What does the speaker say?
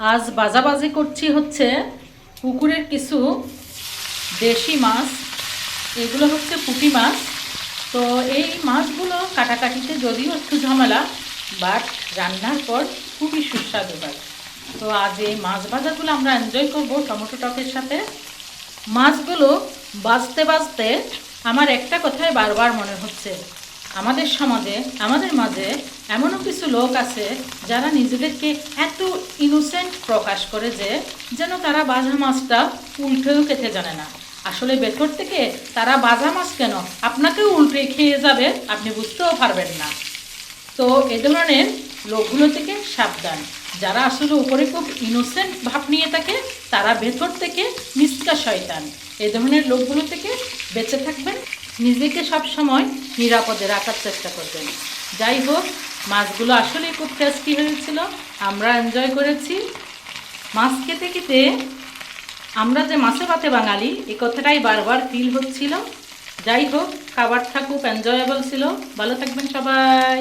আজ বাজাবাজি করছি হচ্ছে পুকুরের কিছু দেশি মাছ। এগুলো হচ্ছে পুঁটি মাছ। তো এই মাছগুলো কাটাকাটিতে যদিও একটু ঝামেলা, বাট রান্নার পর খুবই সুস্বাদু হয়। তো আজ এই মাছ ভাজাগুলো আমরা এনজয় করব টমেটো টকের সাথে। মাছগুলো বাঁচতে বাঁচতে আমার একটা কথাই বারবার মনে হচ্ছে আমাদের সমাজে, আমাদের মাঝে এমনও কিছু লোক আছে যারা নিজেদেরকে এত ইনোসেন্ট প্রকাশ করে যে যেন তারা বাজা মাছটা উল্টেও খেতে জানে না। আসলে ভেতর থেকে তারা বাজা মাছ কেন? আপনাকেও উল্টে খেয়ে যাবে, আপনি বুঝতেও পারবেন না। তো এ ধরনের লোকগুলো থেকে সাবধান। যারা আসলে উপরে খুব ইনোসেন্ট ভাব নিয়ে থাকে, তারা ভেতর থেকে মিসকা শয়তান। এই ধরনের লোকগুলো থেকে বেঁচে থাকবেন নিজেকে সব সময় নিরাপদে রাখার চেষ্টা করবেন। যাই হোক, মাছগুলো আসলেই খুব টেস্টি হয়েছিল। আমরা এনজয় করেছি। মাছ খেতে খেতে আমরা যে মাছে ভাতে বাঙালি, এ কথাটাই বারবার ফিল হচ্ছিল। যাই হোক, খাবারটা খুব এনজয়েবল ছিল। ভালো থাকবেন সবাই।